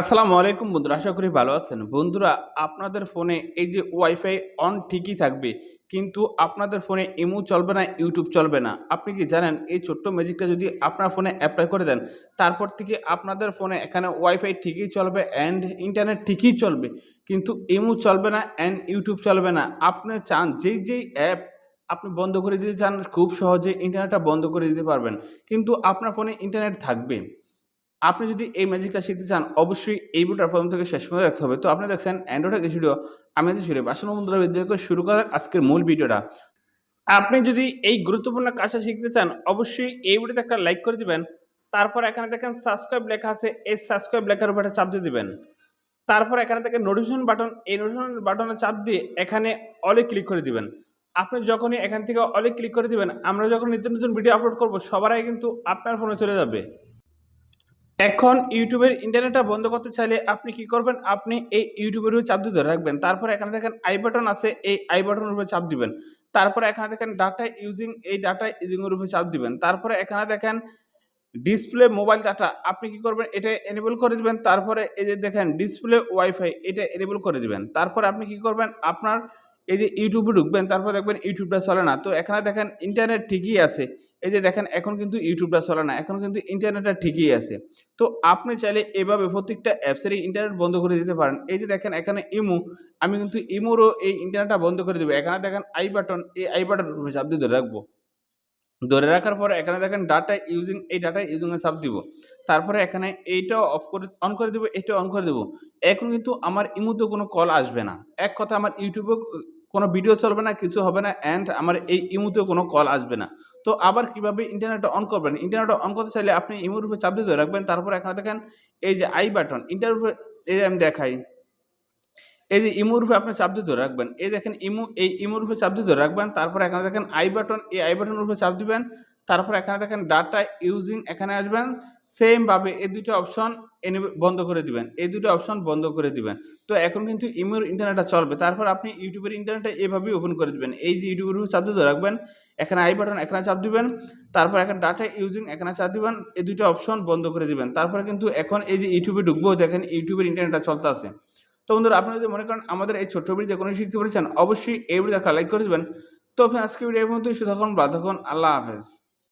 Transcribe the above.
আসসালামু আলাইকুম বন্ধুরা, আশা করি ভালো আছেন। বন্ধুরা, আপনাদের ফোনে এই যে ওয়াইফাই অন ঠিকই থাকবে, কিন্তু আপনাদের ফোনে ইমো চলবে না, ইউটিউব চলবে না। আপনি কি জানেন, এই ছোট্ট ম্যাজিকটা যদি আপনার ফোনে অ্যাপ্লাই করে দেন, তারপর থেকে আপনাদের ফোনে এখানে ওয়াইফাই ঠিকই চলবে অ্যান্ড ইন্টারনেট ঠিকই চলবে, কিন্তু ইমো চলবে না অ্যান্ড ইউটিউব চলবে না। আপনি চান যেই যেই অ্যাপ আপনি বন্ধ করে দিতে চান, খুব সহজে ইন্টারনেটটা বন্ধ করে দিতে পারবেন, কিন্তু আপনার ফোনে ইন্টারনেট থাকবে। আপনি যদি এই ম্যাজিকটা শিখতে চান, অবশ্যই এই ভিডিওটা প্রথম থেকে শেষ পর্যন্ত দেখতে হবে। তো আপনি দেখছেন অ্যান্ড্রয়েড কিছু ভিডিও আমি আছি শুরু আসলে বন্ধুরা করে শুরু করার আজকের মূল ভিডিওটা আপনি যদি এই গুরুত্বপূর্ণ কাজটা শিখতে চান, অবশ্যই এই ভিডিওতে একটা লাইক করে দিবেন। তারপর এখানে দেখেন সাবস্ক্রাইব লেখা আছে, এই সাবস্ক্রাইব লেখার উপরে চাপ দিয়ে দিবেন। তারপর এখানে থেকে নোটিফিকেশন বাটন এই নোটিফিকেশন বাটনে চাপ দিয়ে এখানে অলে ক্লিক করে দিবেন। আপনি যখনই এখান থেকে অলে ক্লিক করে দিবেন, আমরা যখন নিত্য নতুন ভিডিও আপলোড করব, সবার আগে কিন্তু আপনার ফোনে চলে যাবে। এখন ইউটিউবের ইন্টারনেটটা বন্ধ করতে চাইলে আপনি কি করবেন? আপনি এই ইউটিউবের উপরে চাপ দিয়ে ধরে রাখবেন। তারপর এখানে দেখেন আই বাটন আছে, এই আই বাটনের উপরে চাপ দিবেন। তারপরে এখানে দেখেন ডাটা ইউজিং এই ডাটা ইউজিং এর উপরে চাপ দিবেন। তারপরে এখানে দেখেন ডিসপ্লে মোবাইল ডাটা আপনি কি করবেন? এটা এনেবল করে দিবেন। তারপরে এই যে দেখেন ডিসপ্লে ওয়াইফাই এটা এনেবল করে দিবেন। তারপরে আপনি কি করবেন? আপনার এই যে ইউটিউবে ঢুকবেন, তারপর দেখবেন ইউটিউবটা চলে না। তো এখানে দেখেন ইন্টারনেট ঠিকই আছে। এই যে দেখেন, এখন কিন্তু ইউটিউবটা চলে না, এখন কিন্তু ইন্টারনেটটা ঠিকই আছে। তো আপনি চাইলে এভাবে প্রত্যেকটা অ্যাপসেরই ইন্টারনেট বন্ধ করে দিতে পারেন। এই যে দেখেন, এখানে ইমো, আমি কিন্তু ইমোরও এই ইন্টারনেটটা বন্ধ করে দেবো। এখানে দেখেন, আই বাটন, এই আই বাটন চাপ দিয়ে ধরে রাখব। ধরে রাখার পরে এখানে দেখেন, ডাটা ইউজিং, এই ডাটা ইউজিং চাপ দিব। তারপরে এখানে এইটাও অফ করে, অন করে দেবো এটা অন করে দেবো। এখন কিন্তু আমার ইমোতে কোনো কল আসবে না। এক কথা, আমার ইউটিউবে কোনো ভিডিও চলবে না, কিছু হবে না অ্যান্ড আমার এই ইমুতে কোনো কল আসবে না। তো আবার কীভাবে ইন্টারনেটটা অন করবেন? ইন্টারনেটটা অন করতে চাইলে আপনি ইমুর উপরে চাপ দিয়ে রাখবেন, তারপর এখানে দেখেন এই যে আই বাটন ইন্টার উপরে এই যে আমি দেখাই, এই যে ইমুর উপরে আপনি চাপ দিয়ে ধরে রাখবেন। এই দেখেন ইমু, এই ইমুর উপরে চাপ দিয়ে ধরে রাখবেন, তারপর এখানে দেখেন আই বাটন এই আই বাটনের উপরে চাপ দিবেন তারপর এখানে দেখেন ডাটা ইউজিং এখানে আসবেন সেম ভাবে এই দুটো অপশন এনে বন্ধ করে দিবেন। এই দুটো অপশন বন্ধ করে দিবেন। তো এখন কিন্তু ইমোর ইন্টারনেটটা চলবে। তারপর আপনি ইউটিউবের ইন্টারনেটটা এভাবেই ওপেন করে দিবেন। এই যে ইউটিউবের উপরে চাপ দিয়ে রাখবেন, এখানে আই বাটন এখানে চাপ দিবেন, তারপর এখানে ডাটা ইউজিং এখানে চাপ দিবেন, এই দুটো অপশন বন্ধ করে দিবেন। তারপরে কিন্তু এখন এই যে ইউটিউবে ঢুকবো, দেখেন ইউটিউবের ইন্টারনেটটা চলতে আছে। তো বন্ধুরা, আপনারা যদি মনে করেন আমাদের এই ছোট্ট ভিডিও কোনো শিখতে পেরেছেন, অবশ্যই এই ভিডিও লাইক করে দেবেন। তো আজকে ভিডিও এই পর্যন্তই। শুধু থাকুন, ভালো থাকুন, আল্লাহ হাফেজ।